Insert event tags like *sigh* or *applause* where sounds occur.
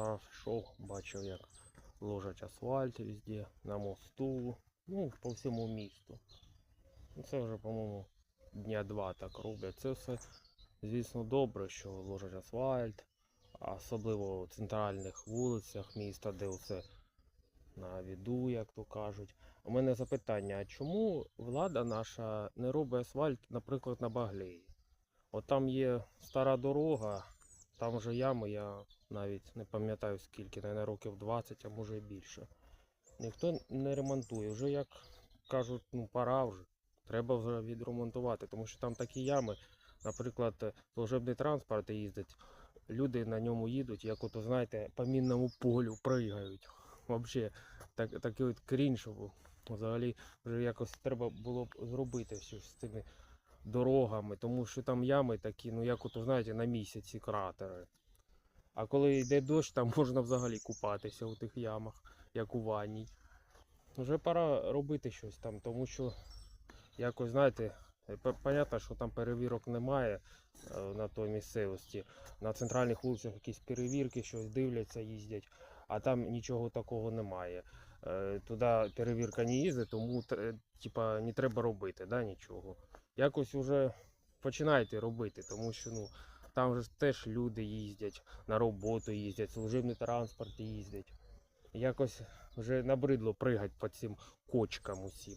А йшов, бачив, як ложать асфальт везде, на мосту, ну, по всьому місту. Ну, Це вже, по-моєму, дня два так роблять. Це все, звісно, добре, що ложать асфальт, особливо в центральних вулицях міста, де все на віду, як то кажуть. У мене запитання: а чому влада наша не робить асфальт, наприклад, на Баглеї? От там є стара дорога, там вже ями, я навіть не пам'ятаю скільки, навіть років 20, а може і більше. Ніхто не ремонтує. Вже як кажуть, ну пора вже. Треба вже відремонтувати, тому що там такі ями, наприклад, служебний транспорт їздить, люди на ньому їдуть, як ото, знаєте, по мінному полю пригають. Взагалі, так, такий от крінж. Взагалі, вже якось треба було б зробити щось з цими дорогами, тому що там ями такі, ну як ото, знаєте, на місяці кратери. А коли йде дощ, там *laughs* можна взагалі купатися у тих ямах, як у ванній. Вже пора робити щось там, тому що якось, знаєте, е, понятно, що там перевірок немає е, на той місцевості. На центральних вулицях якісь перевірки, щось дивляться, їздять, а там нічого такого немає. Е, Туди перевірка не їздить, тому типа, не треба робити да, нічого. Якось вже починайте робити, тому що ну, там вже теж люди їздять, на роботу їздять, служебний транспорт їздять. Якось вже набридло пригати по цим кочкам усім.